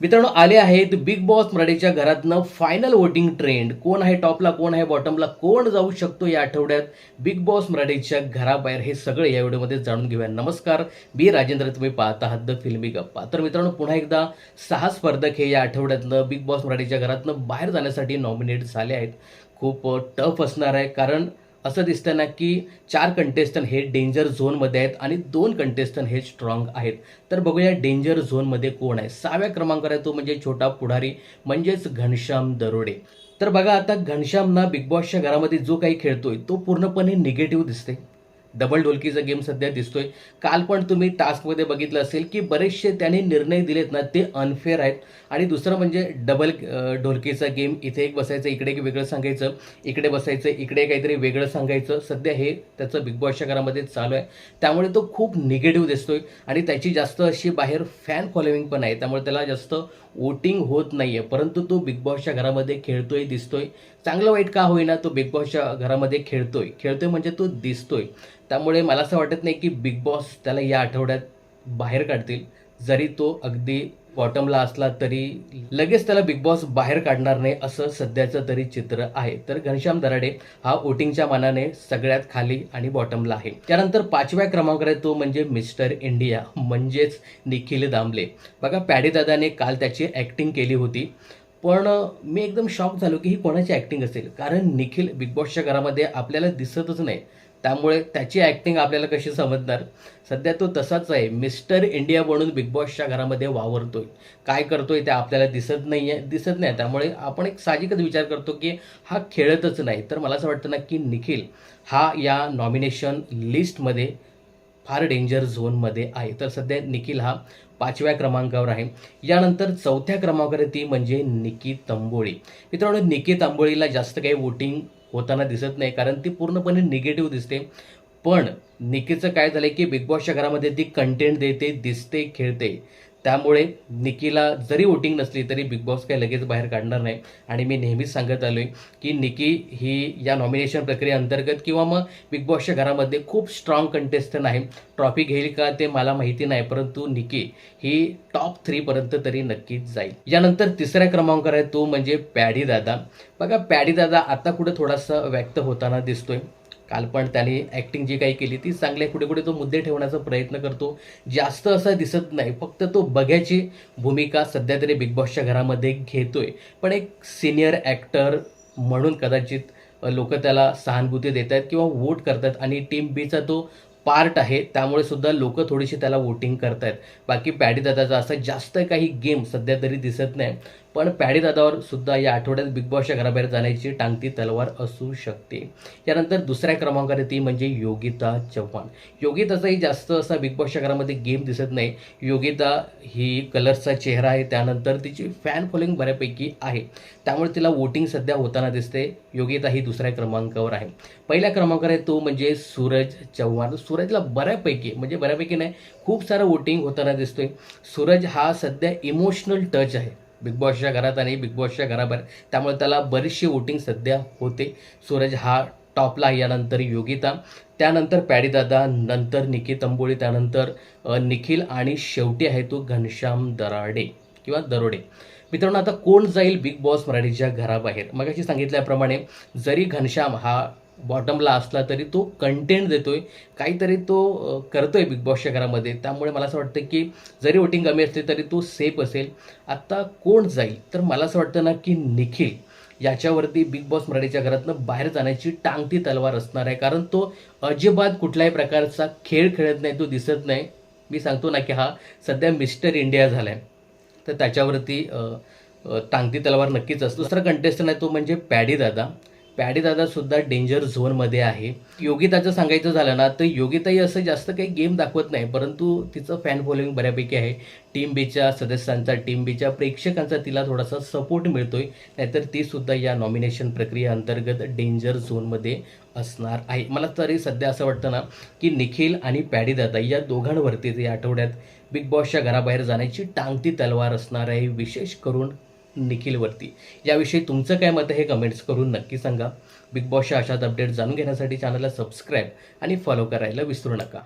मित्रांनो आले आहेत बिग बॉस मराठीच्या घरातनं फायनल वोटिंग ट्रेंड कोण आहे टॉपला कोण आहे बॉटमला कोण जाऊ शकतो या आठवड्यात? बिग बॉस मराठीच्या घराबाहेर हे सगळे या व्हिडिओमध्ये जाणून घेऊया. नमस्कार बी राजेंद्र तुम्ही पाहत आहात द फिल्मी गप्पा तर मित्रांनो पुन्हा एकदा सहा स्पर्धक हे या आठवड्यातनं बिग बॉस मराठीच्या घरातनं बाहेर जाण्यासाठी नॉमिनेट झाले आहेत. खूप टफ असणार आहे कारण असं दिसतं ना की चार कंटेस्टंट हे डेंजर झोनमध्ये आहेत आणि दोन कंटेस्टंट हे स्ट्रॉंग आहेत. तर बघूया डेंजर झोनमध्ये कोण आहे. सहाव्या क्रमांकावर आहे तो म्हणजे छोटा पुढारी म्हणजेच घनश्याम दरोडे. तर बघा आता घनश्यामना बिग बॉसच्या घरामध्ये जो काही खेळतोय तो पूर्णपणे निगेटिव्ह दिसते डबल ढोलकीचा गेम सध्या दिसतोय. काल पण तुम्ही टास्कमध्ये बघितलं असेल की बरेचसे त्यांनी निर्णय दिलेत ना ते अनफेअर आहेत. आणि दुसरं म्हणजे डबल ढोलकीचा गेम इथे एक बसायचं इकडे एक वेगळं सांगायचं इकडे बसायचं इकडे काहीतरी वेगळं सांगायचं. सध्या हे त्याचं बिग बॉसच्या घरामध्ये चालू आहे. त्यामुळे तो खूप निगेटिव्ह दिसतोय. आणि त्याची जास्त अशी बाहेर फॅन फॉलोईंग पण आहे. त्यामुळे त्याला जास्त वोटिंग होत नाही आहे परंतु तो बिग बॉसच्या घरामध्ये खेळतोय दिसतोय. चांगलं वाईट का होईना तो बिग बॉसच्या घरामध्ये खेळतोय. खेळतोय म्हणजे तो दिसतोय. त्यामुळे मला असं वाटत नाही की बिग बॉस त्याला या आठवड्यात बाहेर काढतील. जरी तो अगदी बॉटमला असला तरी लगेच त्याला बिग बॉस बाहेर काढणार नाही असं सध्याचं तरी चित्र आहे. तर घनश्याम दराडे हा वोटिंगच्या मानाने सगळ्यात खाली आणि बॉटमला आहे. त्यानंतर पाचव्या क्रमांकावर आहे तो म्हणजे मिस्टर इंडिया म्हणजेच निखिल दामले. बघा पॅडी दादाने काल त्याची ॲक्टिंग केली होती. पण मी एकदम शॉक झालो की ही कोणाची ॲक्टिंग असेल? कारण निखिल बिग बॉसच्या घरामध्ये आपल्याला दिसतच नाही. त्यामुळे त्याची ॲक्टिंग आपल्याला कशी समजणार? सध्या तो तसाच आहे. मिस्टर इंडिया म्हणून बिग बॉसच्या घरामध्ये वावरतोय. काय करतोय ते आपल्याला दिसत नाही आहे दिसत नाही. त्यामुळे आपण एक साहजिकच विचार करतो की हा खेळतच नाही. तर मला असं वाटतं ना की निखिल हा या नॉमिनेशन लिस्टमध्ये फार डेंजर झोनमध्ये आहे. तर सध्या निखिल हा पाचव्या क्रमांकावर आहे. यानंतर चौथ्या क्रमांकावर ती म्हणजे निकी तांबोळी. मित्रांनो निकी तांबोळीला जास्त काही वोटिंग होताना दिसत नाही कारण ती पूर्णपणे निगेटिव्ह दिसते. पण निकीचं काय झालंय की बिग बॉसच्या घरामध्ये ती कंटेंट देते दिसते खेळते. त्यामुळे निकीला जरी वोटिंग नसली तरी बिग बॉस काही लगेच बाहेर काढणार नाही. आणि मी नेहमीच सांगत आलोय की निकी ही या नॉमिनेशन प्रक्रियेअंतर्गत किंवा मग बिग बॉसच्या घरामध्ये खूप स्ट्रॉंग कंटेस्टंट आहे. ट्रॉफी घेईल का ते मला माहिती नाही परंतु निकी ही टॉप थ्रीपर्यंत तरी नक्कीच जाईल. यानंतर तिसऱ्या क्रमांकावर आहे तो म्हणजे पॅडी दादा. बघा पॅडी दादा आता कुठं थोडासा व्यक्त होताना दिसतोय. काल पण त्याने ॲक्टिंग जी काही केली ती चांगली कुठे कुठे तो मुद्दे ठेवण्याचा प्रयत्न करतो. जास्त असं दिसत नाही फक्त तो बघ्याची भूमिका सध्या तरी बिग बॉसच्या घरामध्ये घेतोय. पण एक सिनियर ॲक्टर म्हणून कदाचित लोक त्याला सहानुभूती देत आहेत किंवा वोट करतात आणि टीम बीचा तो पार्ट आहे त्यामुळे सुद्धा लोक थोडीशी त्याला वोटिंग करतायत बाकी पॅडी दादाचा असा जास्त काही गेम सध्या तरी दिसत नाही. पण पॅडी दादावर सुद्धा या आठवड्यात बिग बॉसच्या घराबाहेर जाण्याची टांगती तलवार असू शकते. त्यानंतर दुसऱ्या क्रमांकावर ती म्हणजे योगिता चव्हाण. योगिताचाही जास्त असा बिग बॉसच्या घरामध्ये गेम दिसत नाही. योगिता ही कलर्सचा चेहरा आहे. त्यानंतर तिची फॅन फॉलोइंग बऱ्यापैकी आहे. त्यामुळे तिला वोटिंग सध्या होताना दिसते. योगिता ही दुसऱ्या क्रमांकावर आहे. पहिल्या क्रमांकावर आहे तो म्हणजे सूरज चव्हाण. सूरजला बऱ्यापैकी म्हणजे बऱ्यापैकी नाही खूप सारं वोटिंग होताना दिसतोय. सूरज हा सध्या इमोशनल टच आहे. बिग बॉसच्या घरात आणि बिग बॉसच्या घराबाहेर. त्यामुळे त्याला बरीचशी वोटिंग सध्या होते. सूरज हा टॉपला यानंतर योगिता त्यानंतर पॅडीदादा नंतर निकी अंबोळी त्यानंतर निखिल आणि शेवटी आहे तो घनश्याम दराडे किंवा दरोडे. मित्रांनो आता कोण जाईल बिग बॉस मराठीच्या घराबाहेर? मगाशी सांगितल्याप्रमाणे जरी घनश्याम हा बॉटमला असला तरी तो कंटेंट देतो आहे काहीतरी तो करतो आहे बिग बॉसच्या घरामध्ये. त्यामुळे मला असं वाटतं की जरी वोटिंग कमी असली तरी तो सेफ असेल. आता कोण जाईल? तर मला असं वाटतं ना की निखिल याच्यावरती बिग बॉस मराठीच्या घरातनं बाहेर जाण्याची टांगती तलवार असणार आहे. कारण तो अजिबात कुठल्याही प्रकारचा खेळ खेळत नाही तो दिसत नाही. मी सांगतो ना की हा सध्या मिस्टर इंडिया झाला आहे तर त्याच्यावरती टांगती तलवार नक्कीच असतो. दुसरा कंटेस्टंट आहे तो म्हणजे पॅडी दादा. पॅडी दादा सुद्धा डेंजर झोनमध्ये आहे. योगिताचं सांगायचं झालं ना तर योगिताही असं जास्त काही गेम दाखवत नाही परंतु तिचं फॅन फॉलोईंग बऱ्यापैकी आहे. टीम बीच्या सदस्यांचा टीम बीच्या प्रेक्षकांचा तिला थोडासा सपोर्ट मिळतोय. नाहीतर ती सुद्धा या नॉमिनेशन प्रक्रियेअंतर्गत डेंजर झोनमध्ये असणार आहे. मला तरी सध्या असं वाटतं ना की निखिल आणि पॅडी दादा या दोघांवरती या आठवड्यात बिग बॉसच्या घराबाहेर जाण्याची टांगती तलवार असणार आहे. विशेष करून निखिलवरती. याविषयी तुमचं काय मत हे कमेंट्स करून नक्की सांगा. बिग बॉसच्या अशाच अपडेट जाणून घेण्यासाठी चॅनलला सबस्क्राईब आणि फॉलो करायला विसरू नका.